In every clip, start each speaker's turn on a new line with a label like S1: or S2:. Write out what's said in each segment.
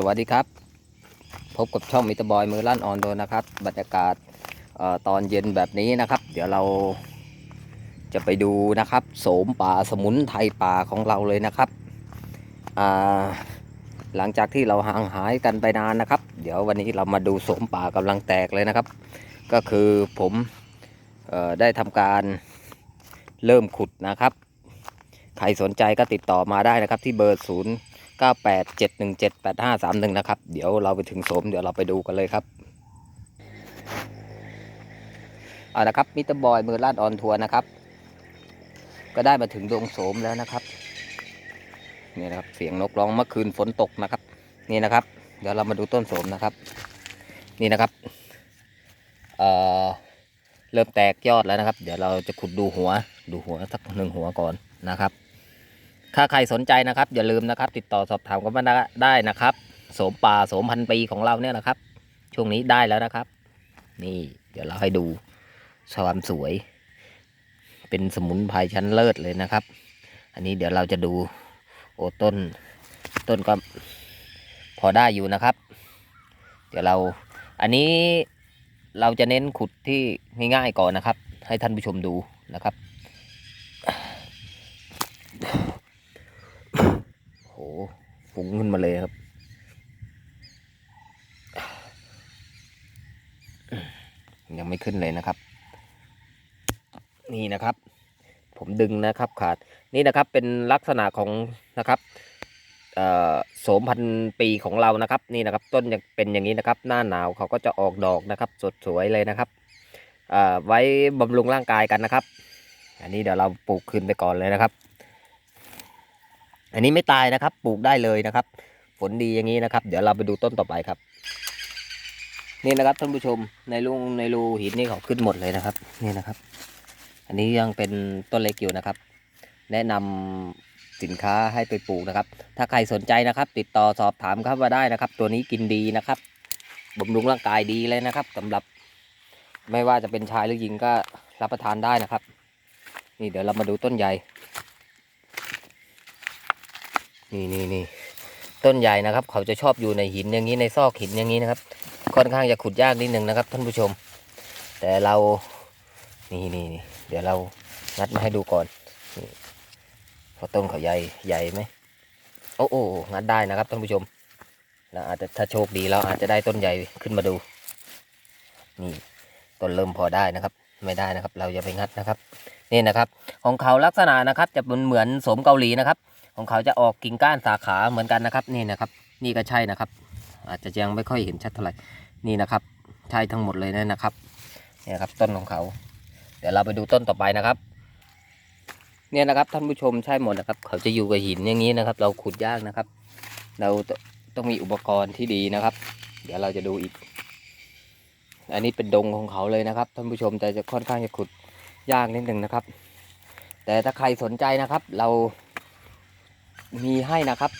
S1: สวัสดีครับ พบกับช่องมิตรบอยมือลั่นออนโดนะครับ บรรยากาศออตอนเย็นแบบนี้นะครับ เดี๋ยวเราจะไปดูนะครับโสมป่าสมุนไทยป่าของเราเลยนะครับหลังจากที่เราห่างหายกันไปนานนะครับ เดี๋ยววันนี้เรามาดูโสมป่ากำลังแตกเลยนะครับ ก็คือผมออได้ทำการเริ่มขุดนะครับ ใครสนใจก็ติดต่อมาได้นะครับที่เบอร์0 9871785531 นะครับ เดี๋ยวเราไปถึงโสมเดี๋ยวเราไปดูกันเลยครับเอาละครับมิเตอร์บอยมือลาดออนทัวร์นะครับ ก็ได้มาถึงดวงโสมแล้วนะครับนี่นะครับเสียงนกร้องเมื่อคืนฝนตกนะครับ นี่นะครับ เดี๋ยวเรามาดูต้นโสมนะครับ นี่นะครับเอ่อเริ่มแตกยอดแล้วนะครับ เดี๋ยวเราจะขุดดูหัว ดูหัวสักหนึ่งหัวก่อนนะครับ ถ้าใครสนใจนะครับอย่าลืมนะครับ ติดต่อสอบถามกันมาได้นะครับ โสมป่าโสมพันปีของเราเนี่ยนะครับ ช่วงนี้ได้แล้วนะครับ นี่เดี๋ยวเราให้ดูความสวย เป็นสมุนไพรชั้นเลิศเลยนะครับ อันนี้เดี๋ยวเราจะดูโอต้น ต้นก็พอได้อยู่นะครับ เดี๋ยวเราอันนี้เราจะเน้นขุดที่ง่ายๆก่อนนะครับ ให้ท่านผู้ชมดูนะครับ ฟุ้งขึ้นมาเลยครับ ยังไม่ขึ้นเลยนะครับ นี่นะครับ ผมดึงนะครับขาดนี่นะครับเป็นลักษณะของนะครับโสมพันปีของเรานะครับ นี่นะครับ ต้นยังเป็นอย่างนี้นะครับ หน้าหนาวเขาก็จะออกดอกนะครับ สดสวยเลยนะครับไว้บำรุงร่างกายกันนะครับ อันนี้เดี๋ยวเราปลูกขึ้นไปก่อนเลยนะครับ อันนี้ไม่ตายนะครับ ปลูกได้เลยนะครับผลดีอย่างนี้นะครับ เดี๋ยวเราไปดูต้นต่อไปครับ นี่นะครับท่านผู้ชมในรูในรูหินนี่เขาขึ้นหมดเลยนะครับ นี่นะครับ อันนี้ยังเป็นต้นเล็กอยู่นะครับ แนะนำสินค้าให้ไปปลูกนะครับ ถ้าใครสนใจนะครับ ติดต่อสอบถามครับว่าได้นะครับ ตัวนี้กินดีนะครับบำรุงร่างกายดีเลยนะครับสำหรับ ไม่ว่าจะเป็นชายหรือหญิงก็รับประทานได้นะครับ นี่เดี๋ยวเรามาดูต้นใหญ่ นี่นี่นี่ต้นใหญ่นะครับ เขาจะชอบอยู่ในหินอย่างนี้ในซอกหินอย่างนี้นะครับ ค่อนข้างจะขุดยากนิดหนึ่งนะครับ ท่านผู้ชม แต่เรานี่นี่นี่เดี๋ยวเรางัดมาให้ดูก่อนนี่เพราะต้นเขาใหญ่ใหญ่ไหมโอ้โอ้งัดได้นะครับท่านผู้ชมเราอาจจะถ้าโชคดีเราอาจจะได้ต้นใหญ่ขึ้นมาดู นี่ต้นเริ่มพอได้นะครับ ไม่ได้นะครับ เราอย่าไปงัดนะครับ นี่นะครับ ของเขาลักษณะนะครับ จะเป็นเหมือนสมเกาหลีนะครับ ของเขาจะออกกิ่งก้านสาขาเหมือนกันนะครับนี่นะครับ นี่ก็ใช่นะครับ อาจจะยังไม่ค่อยเห็นชัดเท่าไหร่นี่นะครับ ใช่ทั้งหมดเลยนะนะครับนี่นะครับต้นของเขา เดี๋ยวเราไปดูต้นต่อไปนะครับ เนี่ยนะครับท่านผู้ชมใช่หมดนะครับ เขาจะอยู่กับหินอย่างนี้นะครับ เราขุดยากนะครับ เราต้องมีอุปกรณ์ที่ดีนะครับ เดี๋ยวเราจะดูอีก อันนี้เป็นดงของเขาเลยนะครับท่านผู้ชมแต่จะค่อนข้างจะขุดยากนิดหนึ่งนะครับ แต่ถ้าใครสนใจนะครับ เรา มีให้นะครับ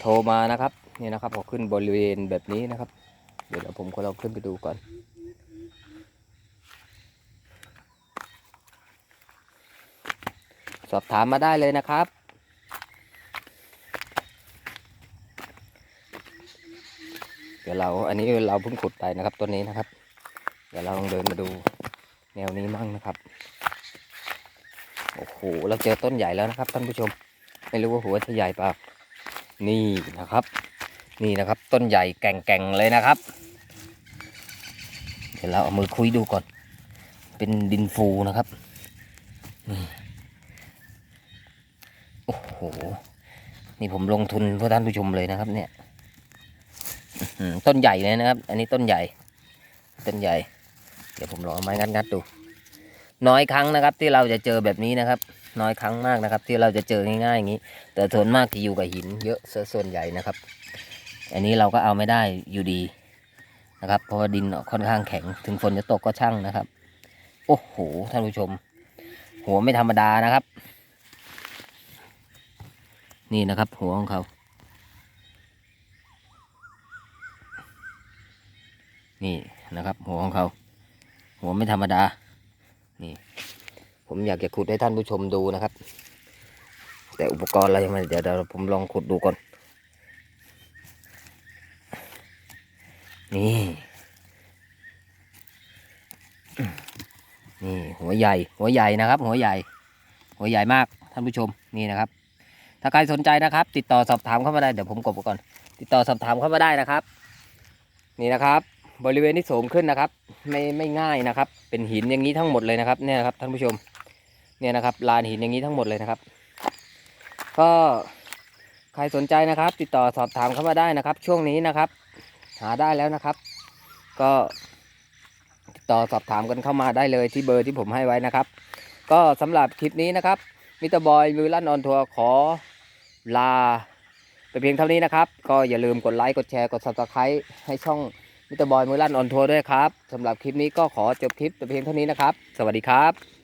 S1: โทรมานะครับนี่นะครับพอขึ้นบริเวณแบบนี้นะครับ เดี๋ยวผมก็ลองขึ้นไปดูก่อน สอบถามมาได้เลยนะครับเดี๋ยวเราอันนี้เราเพิ่งขุดไปนะครับต้นนี้นะครับ เดี๋ยวเราลองเดินมาดูแนวนี้มั่งนะครับ โอ้โห เราเจอต้นใหญ่แล้วนะครับท่านผู้ชม ไม่รู้ว่าหัวจะใหญ่เปล่านี่นะครับ นี่นะครับ ต้นใหญ่แก่งๆเลยนะครับ เดี๋ยวเราเอามือคุยดูก่อน เป็นดินฟูนะครับโอ้โห นี่ผมลงทุนเพื่อท่านผู้ชมเลยนะครับ เนี่ยต้นใหญ่เลยนะครับ อันนี้ต้นใหญ่ ต้นใหญ่ เดี๋ยวผมลองเอาไม้งัดๆดู น้อยครั้งนะครับ ที่เราจะเจอแบบนี้นะครับ น้อยครั้งมากนะครับ ที่เราจะเจอง่ายๆอย่างนี้ แต่ส่วนมากจะอยู่กับหินเยอะส่วนใหญ่นะครับ อันนี้เราก็เอาไม่ได้อยู่ดีนะครับ เพราะว่าดินค่อนข้างแข็งถึงฝนจะตกก็ช่างนะครับ โอ้โหท่านผู้ชม หัวไม่ธรรมดานะครับ นี่นะครับ หัวของเขา นี่นะครับ หัวของเขา หัวไม่ธรรมดา นี่ ผมอยากจะขุดให้ท่านผู้ชมดูนะครับ แต่อุปกรณ์เรายังไม่เดี๋ยวเดี๋ยวผมลองขุดดูก่อน นี่ นี่หัวใหญ่ หัวใหญ่นะครับ หัวใหญ่ หัวใหญ่มากท่านผู้ชมนี่นะครับ ถ้าใครสนใจนะครับ ติดต่อสอบถามเข้ามาได้เดี๋ยวผมกดก่อน ติดต่อสอบถามเข้ามาได้นะครับ นี่นะครับ บริเวณที่สูงขึ้นนะครับ ไม่ไม่ง่ายนะครับ เป็นหินอย่างนี้ทั้งหมดเลยนะครับเนี่ยครับท่านผู้ชม เนี่ยนะครับลานหินอย่างนี้ทั้งหมดเลยนะครับ ก็ใครสนใจนะครับ ติดต่อสอบถามเข้ามาได้นะครับ ช่วงนี้นะครับ หาได้แล้วนะครับ ก็ติดต่อสอบถามกันเข้ามาได้เลยที่เบอร์ที่ผมให้ไว้นะครับ ก็สำหรับคลิปนี้นะครับมิตรบอยมือลั่นออนทัวร์ขอลาไปเพียงเท่านี้นะครับ ก็อย่าลืมกดไลค์กดแชร์กด subscribe ให้ช่องมิตรบอยมือลั่นออนทัวร์ด้วยครับสำหรับคลิปนี้ก็ขอจบคลิปแต่เพียงเท่านี้นะครับ สวัสดีครับ